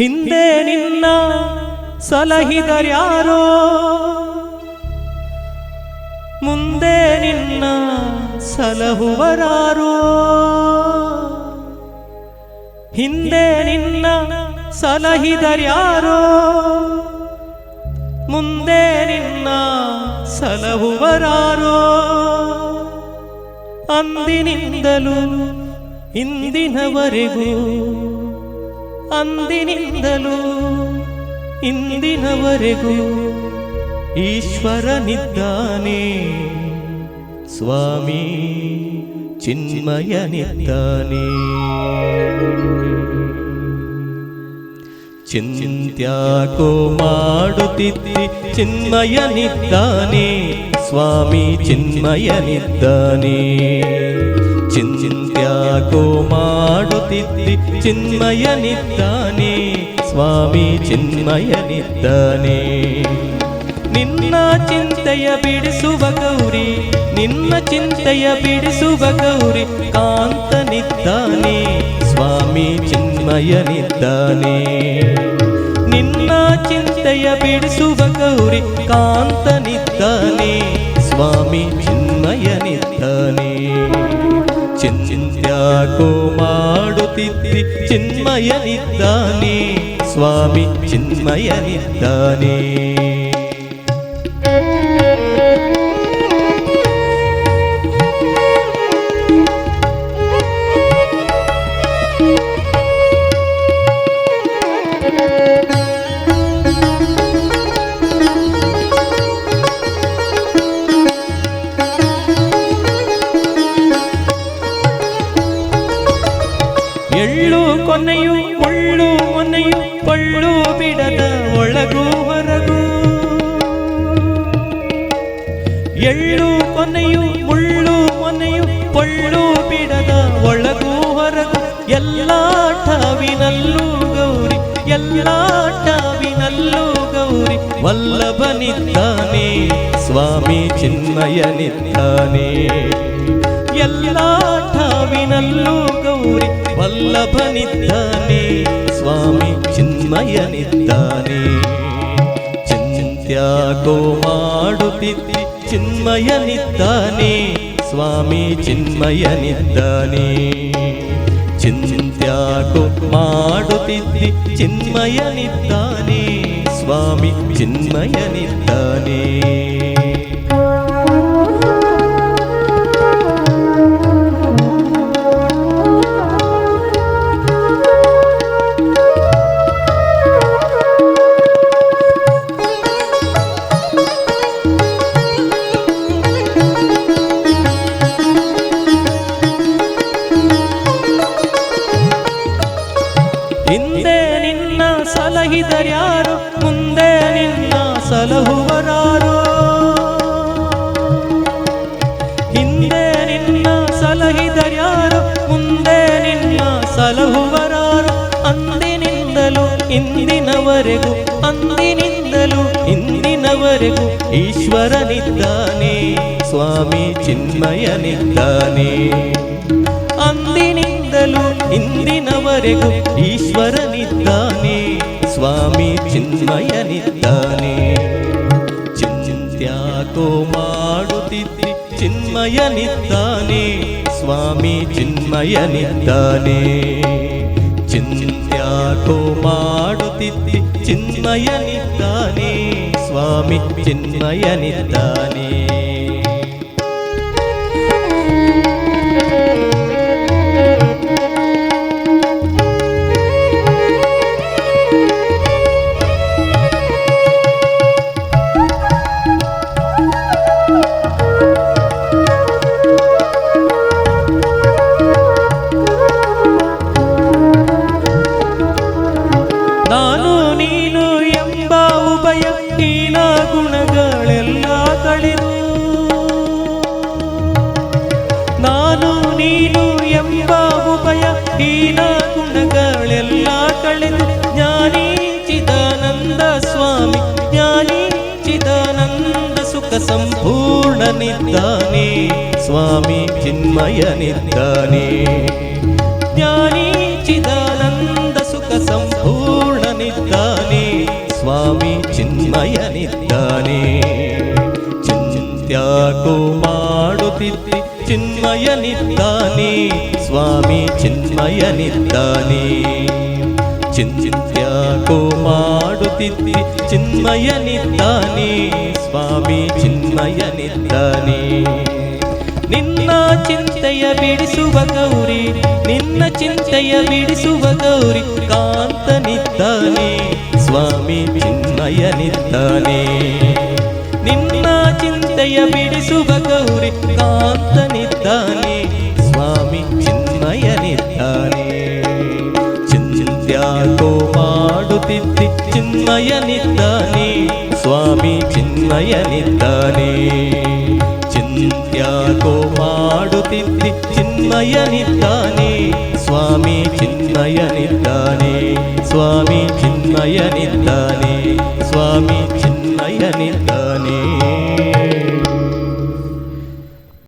ಹಿಂದೆ ನಿನ್ನ ಸಲಹಿದರ್ಯಾರೋ? ಮುಂದೆ ನಿನ್ನ ಸಲಹುವರಾರೋ? ಹಿಂದೆ ನಿನ್ನ ಸಲಹಿದರ್ಯಾರೋ? ಮುಂದೆ ನಿನ್ನ ಸಲಹುವರಾರೋ? ಅಂದಿನಿಂದಲೂ ಇಂದಿನವರೆಗೂ ಅಂದಿನಿಂದಲೂ ಇಂದಿನವರೆಗೂ ಈಶ್ವರನಿದ್ದಾನೆ ಸ್ವಾಮಿ ಚಿನ್ಮಯನಿದ್ದಾನೆ ಚಿಂತ್ಯಾಕೋ ಮಾಡುತ್ತಿದ್ದಿ ಚಿನ್ಮಯನಿದ್ದಾನೆ ಸ್ವಾಮಿ ಚಿನ್ಮಯನಿದ್ದಾನೆ ಚಿಂತ್ಯಾಕೋ ಮಾಡುತ್ತಿದ್ದಿ ಚಿನ್ಮಯನಿದ್ದಾನೆ. ಸ್ವಾಮಿ ಚಿನ್ಮಯನಿದ್ದಾನೆ. ನಿನ್ನ ಚಿಂತೆಯ ಬಿಡಿಸುವ ಗೌರಿ, ನಿನ್ನ ಚಿಂತೆಯ ಬಿಡಿಸುವ ಗೌರಿ, ಕಾಂತನಿದ್ದಾನೆ. ಸ್ವಾಮಿ ಚಿನ್ಮಯನಿದ್ದಾನೆ. ನಿನ್ನ ಚಿಂತೆಯ ಬಿಡಿಸುವ ಗೌರಿ ಕಾಂತನಿದ್ದಾನೆ ಸ್ವಾಮಿ ಮಾಡುತ್ತಿದ್ದಿ ಚಿನ್ಮಯನಿದ್ದಾನೆ ಸ್ವಾಮಿ ಚಿನ್ಮಯನಿದ್ದಾನೆ ಕೊನೆಯು ಮುಳ್ಳು ಮೊನೆಯು ಪಳ್ಳು ಬಿಡದ ಒಳಗೂ ಹೊರಗೂ. ಎಳ್ಳು ಕೊನೆಯು ಮುಳ್ಳು ಮೊನೆಯು ಪಳ್ಳು ಬಿಡದ ಒಳಗೂ ಹೊರಗೂ. ಎಲ್ಲ ಠಾವಿನಲ್ಲೂ ಗೌರಿ, ಎಲ್ಲ ಠಾವಿನಲ್ಲೂ ಗೌರಿ. ವಲ್ಲಭನಿದ್ದಾನೆ, ಸ್ವಾಮಿ ಚಿನ್ಮಯನಿದ್ದಾನೆ ಎಲ್ಲ ಠಾವಿನಲ್ಲೂ ಗೌರಿ ವಲ್ಲಭನಿದ್ದಾನೆ ಸ್ವಾಮಿ ಚಿನ್ಮಯನಿದ್ದಾನೆ ಚಿಂತ್ಯಾಗೋ ಮಾಡುತ್ತಿದ್ದಿ ಚಿನ್ಮಯನಿದ್ದಾನೆ ಸ್ವಾಮಿ ಚಿನ್ಮಯನಿದ್ದಾನೆ ಚಿಂತ್ಯಾಗೋ ಮಾಡುತ್ತಿದ್ದಿ ಚಿನ್ಮಯನಿದ್ದಾನೆ ಸ್ವಾಮಿ ಚಿನ್ಮಯನಿದ್ದಾನೆ ಸಲಹಿದರ್ಯಾರು ಮುಂದೆ ನಿನ್ನ ಸಲಹುವರಾರು. ಹಿಂದೆ ನಿನ್ನ ಸಲಹಿದರ್ಯಾರು ಮುಂದೆ ನಿನ್ನ ಸಲಹುವರಾರು. ಅಂದಿನಿಂದಲೂ ಇಂದಿನವರೆಗೂ ಅಂದಿನಿಂದಲೂ ಇಂದಿನವರೆಗೂ ಈಶ್ವರನಿದ್ದಾನೆ, ಸ್ವಾಮಿ ಚಿನ್ಮಯನಿದ್ದಾನೆ. ಅಂದಿನಿಂದಲೂ ಇಂದಿನವರೆಗೂ ಈಶ್ವರನಿದ್ದಾನೆ. ಸ್ವಾಮಿ ಚಿನ್ಮಯನಿದ್ದಾನೆ. ಚಿಂತ್ಯಾಕೋ ಮಾಡುತ್ತಿದ್ದಿ ಚಿನ್ಮಯನಿದ್ದಾನೆ. ಸ್ವಾಮಿ ಚಿನ್ಮಯನಿದ್ದಾನೆ. ಚಿಂತ್ಯಾಕೋ ಮಾಡುತ್ತಿದ್ದಿ ಚಿನ್ಮಯನಿದ್ದಾನೆ. ಸ್ವಾಮಿ ಚಿನ್ಮಯನಿದ್ದಾನೆ. ಉಭಯ ಹೀನ ಗುಣಗಳೆಲ್ಲ ಕಳೆದು ಜ್ಞಾನಿ ಚಿದಾನಂದ ಸ್ವಾಮಿ ಜ್ಞಾನಿ ಚಿದಾನಂದ ಸುಖ ಸಂಪೂರ್ಣನಿದ್ದಾನೆ ಸ್ವಾಮಿ ಚಿನ್ಮಯನಿದ್ದಾನೆ ಜ್ಞಾನಿ ಚಿದಾನಂದ ಸುಖ ಸಂಪೂರ್ಣನಿದ್ದಾನೆ ಚಿನ್ಮಯನಿದ್ದಾನೆ ಚಿಂತ್ಯಾಕೋ ಮಾಡುತ್ತಿದ್ದೆ ಚಿನ್ಮಯನಿದ್ದಾನೆ ಸ್ವಾಮಿ ಚಿನ್ಮಯನಿದ್ದಾನೆ. ಚಿಂತ್ಯಾಕೋ ಮಾಡುತ್ತಿದ್ದಿ ಚಿನ್ಮಯನಿದ್ದಾನೆ. ಸ್ವಾಮಿ ಚಿನ್ಮಯನಿದ್ದಾನೆ. ನಿನ್ನ ಚಿಂತೆಯ ಬಿಡಿಸುವ ಗೌರಿ, ನಿನ್ನ ಚಿಂತೆಯ ಬಿಡಿಸುವ ಗೌರಿ ಕಾಂತನಿದ್ದಾನೆ. ಸ್ವಾಮಿ ಚಿನ್ಮಯನಿದ್ದಾನೆ. ನಿನ್ನ ಚಿಂತೆಯ ಬಿಡಿಸುವ ಗೌರಿ ಕಾಂತನಿದ್ದಾನೆ. ಮಾಡುತ್ತಿದ್ದಿ ಚಿನ್ಮಯನಿದ್ದಾನೆ ಸ್ವಾಮಿ ಚಿನ್ಮಯನಿದ್ದಾನೆ ಚಿಂತ್ಯಾಕೋ ಮಾಡುತ್ತಿದ್ದಿ ಚಿನ್ಮಯನಿದ್ದಾನೆ